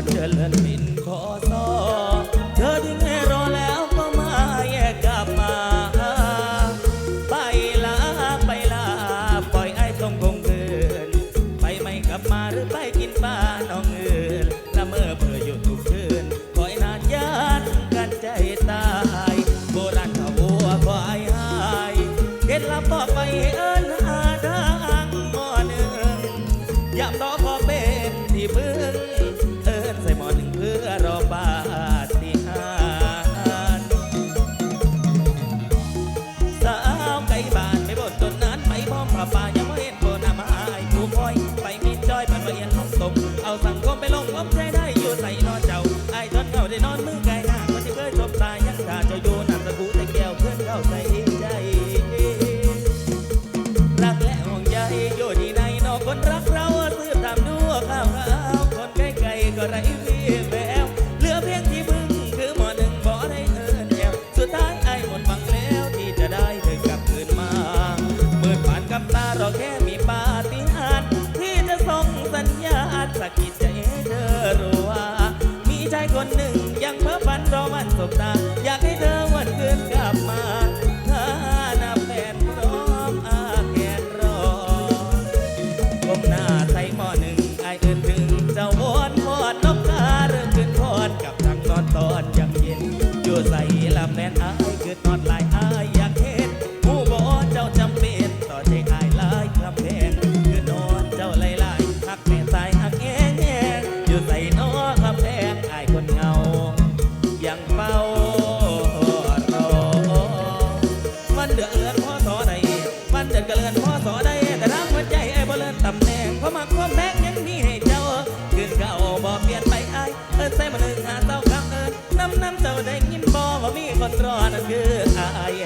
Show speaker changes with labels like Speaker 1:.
Speaker 1: अचल मिन ส่เอาสังคมไปลงล้ม คิดจเธอรู้ว่ามีชายคนหนึ่งยังเพ้อฝันรอมันสบตา อยากให้เธอวันคืนกลับมาถ้าน้าแฟนพร้อมอาแกนรอก้มหน้าใส่หม้อหนึ่งไอเอินถึงเจ้าวอนพอดนกกาเริ่มขึ้นพอดกับทางตอนตอนยังเย็นอยู่ใส่ลำแนนอา คนร้อนคืออาย